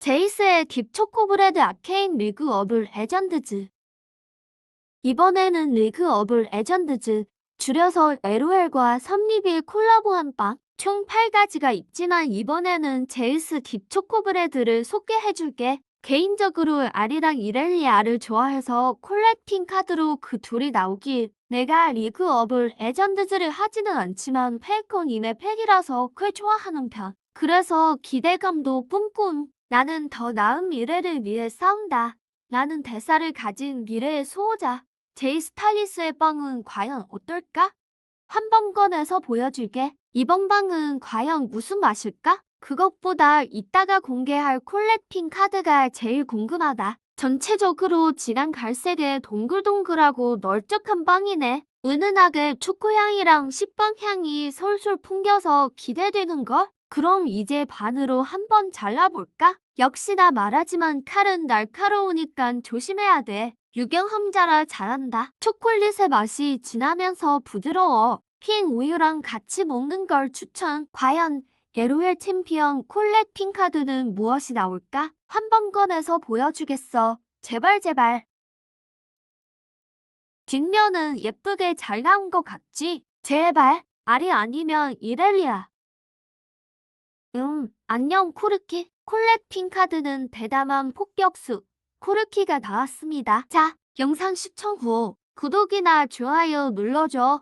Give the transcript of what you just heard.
제이스의 딥 초코브레드 아케인 리그 어블 레전드즈. 이번에는 리그 어블 레전드즈, 줄여서 LOL과 선리빌 콜라보한 빵, 총 8가지가 있지만 이번에는 제이스 딥 초코브레드를 소개해줄게. 개인적으로 아리랑 이렐리아를 좋아해서 콜렉팅 카드로 그 둘이 나오길 내가 리그 어블 레전드즈를 하지는 않지만 펠콘 이네 팩이라서 꽤 좋아하는 편. 그래서 기대감도 뿜뿜. 나는 더 나은 미래를 위해 싸운다. 나는 대사를 가진 미래의 수호자. 제이 스 탈리스의 빵은 과연 어떨까? 한 번 꺼내서 보여줄게. 이번 빵은 과연 무슨 맛일까? 그것보다 이따가 공개할 콜렉팅 카드가 제일 궁금하다. 전체적으로 진한 갈색의 동글동글하고 널쩍한 빵이네. 은은하게 초코향이랑 식빵 향이 솔솔 풍겨서 기대되는 걸? 그럼 이제 반으로 한번 잘라볼까? 역시나 말하지만 칼은 날카로우니까 조심해야 돼. 유경험자라 잘한다. 초콜릿의 맛이 진하면서 부드러워. 흰 우유랑 같이 먹는 걸 추천. 과연 LOL 챔피언 콜렉팅 카드는 무엇이 나올까? 한 번 꺼내서 보여주겠어. 제발 제발. 뒷면은 예쁘게 잘 나온 것 같지? 제발. 알이 아니면 이렐리아. 음, 안녕 코르키. 콜렉팅 카드는 대담한 폭격수. 코르키가 나왔습니다. 자, 영상 시청 후 구독이나 좋아요 눌러줘.